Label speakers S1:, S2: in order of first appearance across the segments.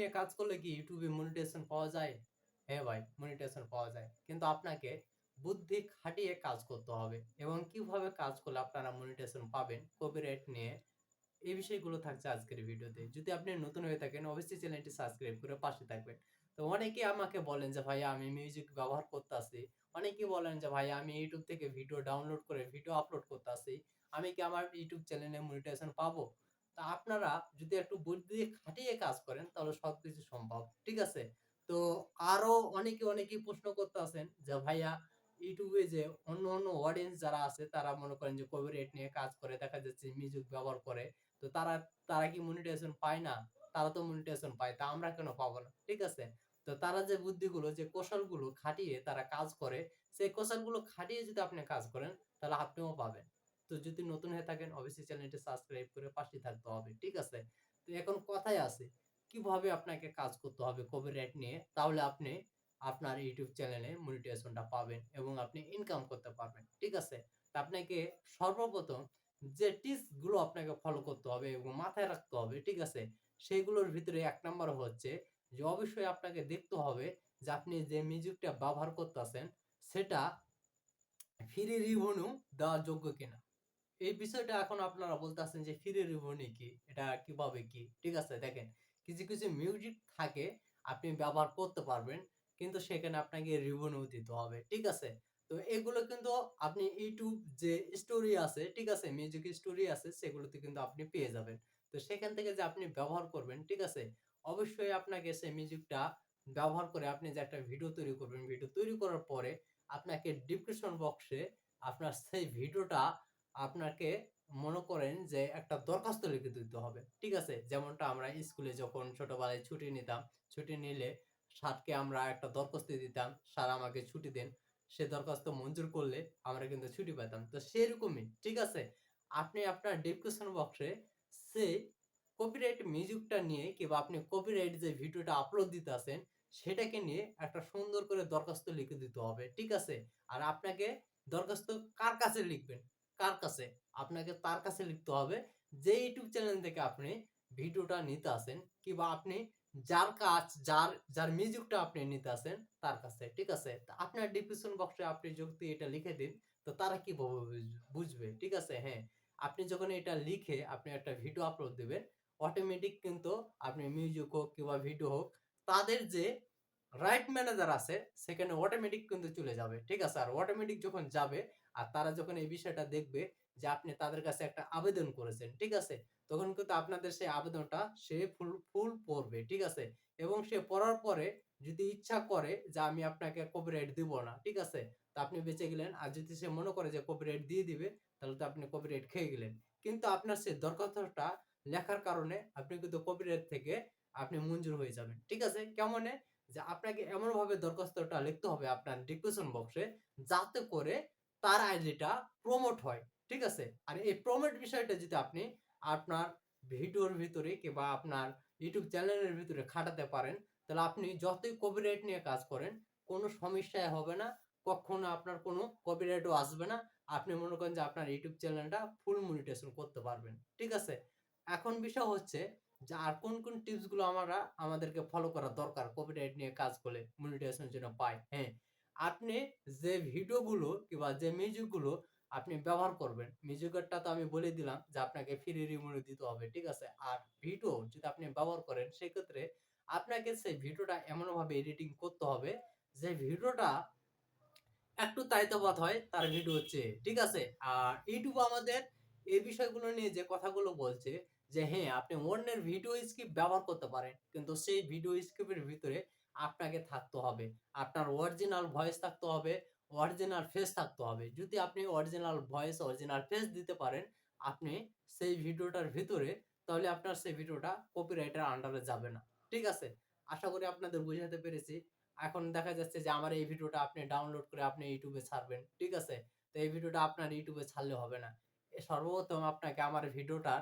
S1: নিয়ে কাজ করলে কি ইউটিউবে মনিটাইজেশন পাওয়া যায়? হ্যাঁ ভাই মনিটাইজেশন পাওয়া যায়। কিন্তু আপনাকে বুদ্ধি খাটিয়ে কাজ করতে হবে এবং কীভাবে কাজ করলে আপনারা মনিটাইজেশন পাবেন কপিরাইট নিয়ে এই বিষয়গুলো থাকছে আজকের ভিডিওতে। যদি আপনি নতুন হয়ে থাকেন, অবশ্যই চ্যানেলটি সাবস্ক্রাইব করে পাশে থাকবেন। তো অনেকেই আমাকে বলেন যে, ভাই, আমি মিউজিক ব্যবহার করতে আসি অনেকেই বলেন যে, ভাই, আমি ইউটিউব থেকে ভিডিও ডাউনলোড করে ভিডিও আপলোড করতে আসি আমি কি আমার ইউটিউব চ্যানেলে মনিটাইজেশন পাবো? তা আপনারা যদি একটু বুদ্ধি খাটিয়ে কাজ করেন, তাহলে সবকিছু সম্ভব। ঠিক আছে? তো আরও অনেকে অনেকেই প্রশ্ন করতে আছেন যে, ভাইয়া ইউটিউবে যে অন্য অন্য অডিয়েন্স যারা আছে, তারা মনে করেন যে কপিরাইট নিয়ে কাজ করে, দেখা যাচ্ছে মিউজিক ব্যবহার করে। তো তারা তারা কি মনিটাইজেশন পায় না? তারা তো মনিটাইজেশন পায়, তা আমরা কেন পাবো না? ঠিক আছে? তো তারা যে বুদ্ধিগুলো, যে কৌশলগুলো খাটিয়ে তারা কাজ করে, সেই কৌশলগুলো খাটিয়ে যদি আপনি কাজ করেন, তাহলে আপনিও পাবেন। তো যদি নতুন হয়ে থাকেন অবশ্যই চ্যানেলটি সাবস্ক্রাইব করে পাশে থাকতে হবে, ঠিক আছে? তো এখন কথাই আছে, কীভাবে আপনাকে কাজ করতে হবে কপিরাইট নিয়ে? তাহলে আপনি আপনার ইউটিউব চ্যানেলে মনিটাইজেশনটা পাবেন এবং আপনি ইনকাম করতে পারবেন, ঠিক আছে? তো আপনাকে সর্বপ্রথম যে টিপসগুলো আপনাকে ফলো করতে হবে এবং মাথায় রাখতে হবে, ঠিক আছে? সেইগুলোর ভিতরে এক নাম্বার হচ্ছে যে অবশ্যই আপনাকে দেখতে হবে যে আপনি যে মিউজিকটা ব্যবহার করতেছেন, সেটা ফ্রি রিভিউ দেওয়ার যোগ্য কিনা। এই বিষয়টা এখন আপনারা বলতেছেন যে, ফ্রি রিভিউ কি এটা কীভাবে কি? ঠিক আছে, দেখেন, কিছু কিছু মিউজিক থাকে, আপনি ব্যবহার করতে পারবেন, কিন্তু সেখানে আপনাকে রিভিউ দিতে হবে, ঠিক আছে? তো এগুলো কিন্তু আপনি ইউটিউব যে স্টোরি আছে, ঠিক আছে মিউজিক স্টোরি আছে, সেগুলোতে কিন্তু আপনি পেয়ে যাবেন। তো সেখান থেকে যে আপনি ব্যবহার করবেন, ঠিক আছে, অবশ্যই আপনাকে সেই মিউজিকটা ব্যবহার করে আপনি যে একটা ভিডিও তৈরি করবেন ভিডিও তৈরি করার পরে আপনাকে ডিসক্রিপশন বক্সে আপনার সেই ভিডিওটা আপনাকে মনে করেন যে একটা দরখাস্ত লিখে দিতে হবে। ঠিক আছে? যেমনটা আমরা স্কুলে যখন ছোটবেলায় ছুটি নিতাম, ছুটি নিলে স্যারকে আমরা একটা দরখাস্ত দিতাম, স্যার আমাকে ছুটি দেন। সে দরখাস্ত মঞ্জুর করলে আমরা কিন্তু ছুটি পেতাম। তো সেরকমই, ঠিক আছে? আপনি আপনার ডিসক্রিপশন বক্সে সেই কপিরাইট মিউজিকটা নিয়ে কিংবা আপনি কপিরাইট যে ভিডিওটা আপলোড দিতে আছেন, সেটাকে নিয়ে একটা সুন্দর করে দরখাস্ত লিখে দিতে হবে। ঠিক আছে? আর আপনাকে দরখাস্ত কার কাছে লিখবেন? কার কাছে? আপনাকে তার কাছে লিখতে হবে যে ইউটিউব চ্যানেল থেকে আপনি ভিডিওটা নিতে আসেন কিংবা আপনি যার কাজ, যার যার মিউজিকটা আপনি নিতে আসেন তার কাছে, ঠিক আছে? আপনার ডিসক্রিপশন বক্সে আপনি যদি এটা লিখে দিন, তো তারা কি বুঝ- বুঝবে, ঠিক আছে? হ্যাঁ আপনি যখন এটা লিখে আপনি একটা ভিডিও আপলোড দিবেন অটোমেটিক কিন্তু আপনি মিউজিক হোক কিংবা ভিডিও হোক, তাদের যে রাইট ম্যানেজার আছে, সেখানে অটোমেটিক কিন্তু চলে যাবে, ঠিক আছে? আর অটোমেটিক যখন যাবে, আর তারা যখন এই বিষয়টা দেখবে যে আপনি তাদের কাছে একটা আবেদন করেছেন, ঠিক আছে? তখন কিন্তু আপনাদের সেই আবেদনটা সে ফুল ফুল পড়বে, ঠিক আছে? এবং সে পড়ার পরে যদি ইচ্ছা করে যে আমি আপনাকে কপিরাইট দিব না, ঠিক আছে? তা আপনি বেঁচে গেলেন, আর যদি সে মনে করে যে কপিরাইট দিয়ে দিবে, তাহলে তো আপনি কপিরাইট খেয়ে গেলেন। কিন্তু আপনার সেই দরখাস্তটা লেখার কারণে আপনি কিন্তু কপিরাইট থেকে আপনি মঞ্জুর হয়ে যাবেন, ঠিক আছে? কেমনে? যে আপনাকে এমন ভাবে দরখাস্তটা লিখতে হবে আপনার ডিসক্রিপশন বক্সে যাতে করে তার আইডিটা প্রমোট হয়, ঠিক আছে? আর এই প্রমোট বিষয়টা যদি আপনি আপনার ভিডিওর ভিতরে কিংবা আপনার ইউটিউব চ্যানেলের ভিতরে খাটাতে পারেন, তাহলে আপনি যতই কপিরাইট নিয়ে কাজ করেন, কোনো সমস্যায় হবে না, কখনো আপনার কোনো কপিরাইটও আসবে না, আপনি মনে করেন যে আপনার ইউটিউব চ্যানেলটা ফুল মনিটেশন করতে পারবেন, ঠিক আছে? এখন বিষয় হচ্ছে যে আর কোন কোন টিপসগুলো আমরা আমাদেরকে ফলো করা দরকার কপিরাইট নিয়ে কাজ করলে মনিটাইজেশনের জন্য পাই হ্যাঁ। আপনি যে ভিডিওগুলো কিংবা যে মিউজিকগুলো আপনি ব্যবহার করবেন মিউজিকেরটা তো আমি বলে দিলাম যে আপনাকে ফ্রি রিমোট দিতে হবে, ঠিক আছে? আর ভিডিও যদি আপনি ব্যবহার করেন, সেক্ষেত্রে আপনাকে সেই ভিডিওটা এমনভাবে এডিটিং করতে হবে যে ভিডিওটা একটু তাইতবাদ হয়, তার ভিডিও হচ্ছে ঠিক আছে? আর ইউটিউব আমাদের এই বিষয়গুলো নিয়ে যে কথাগুলো বলছে যে হ্যাঁ আপনি অন্যের ভিডিও স্ক্রিপ ব্যবহার করতে পারেন। কিন্তু সেই ভিডিও স্ক্রিপ্টের ভিতরে আপনাকে থাকতে হবে। আপনার অরিজিনাল ভয়েস থাকতে হবে অরিজিনাল ফেস থাকতে হবে। যদি আপনি অরিজিনাল ভয়েস অরিজিনাল ফেস দিতে পারেন, আপনি সেই ভিডিওটার ভিতরে, তাহলে আপনার সেই ভিডিওটা কপিরাইটের আন্ডারে যাবে না। ঠিক আছে? আশা করি আপনাদের বোঝাতে পেরেছি। এখন দেখা যাচ্ছে যে আমার এই ভিডিওটা আপনি ডাউনলোড করে আপনি ইউটিউবে ছাড়বেন। ঠিক আছে? তো এই ভিডিওটা আপনার ইউটিউবে ছাড়লে হবে না। সর্বপ্রথম আপনাকে আমার ভিডিওটার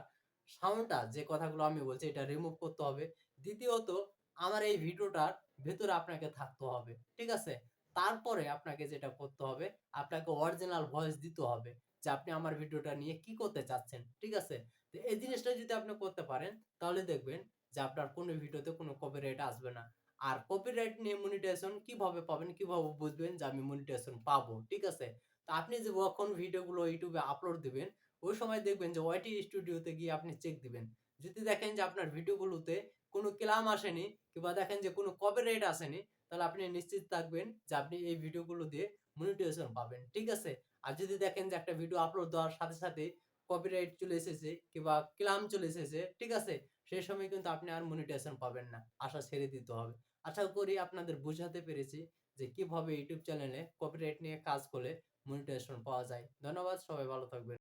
S1: সাউন্ডটা যে কথাগুলো আমি বলছি এটা রিমুভ করতে হবে দ্বিতীয়ত আমার এই ভিডিওটার ভেতরে আপনাকে থাকতে হবে ঠিক আছে তারপরে আপনাকে যেটা করতে হবে আপনাকে অরিজিনাল ভয়েস দিতে হবে যে আপনি আমার ভিডিওটা নিয়ে কি করতে চাচ্ছেন ঠিক আছে তো এই জিনিসটা যদি আপনি করতে পারেন তাহলে দেখবেন যে যে আপনার কোনো ভিডিওতে কোনো কপিরাইট আসবে না। আর কপিরাইট নিয়ে মনিটাইজেশন কীভাবে পাবেন, কীভাবে বুঝবেন যে আমি মনিটাইজেশন পাবো, ঠিক আছে? তো আপনি যখন ভিডিওগুলো YouTube এ আপলোড দিবেন, ওই সময় দেখবেন যে ওয়াইটি স্টুডিওতে গিয়ে আপনি চেক দিবেন। যদি দেখেন যে আপনার ভিডিওগুলোতে কোনো ক্লেম আসেনি কিংবা দেখেন যে কোনো কপিরাইট আসেনি, তাহলে আপনি নিশ্চিত থাকবেন যে আপনি এই ভিডিওগুলো দিয়ে মনিটাইজেশন পাবেন, ঠিক আছে? আর যদি দেখেন যে একটা ভিডিও আপলোড দেওয়ার সাথে, সাথে কপিরাইট চলে এসেছে কিংবা ক্লাম চলে এসেছে, ঠিক আছে? সেই সময় কিন্তু আপনি আর মনিটাইজেশন পাবেন না। আশা ছেড়ে দিতে হবে। আশা করি আপনাদের বুঝাতে পেরেছি যে কীভাবে YouTube চ্যানেলে কপিরাইট নিয়ে কাজ করলে মনিটাইজেশন পাওয়া যায়। ধন্যবাদ, সবাই ভালো থাকবেন।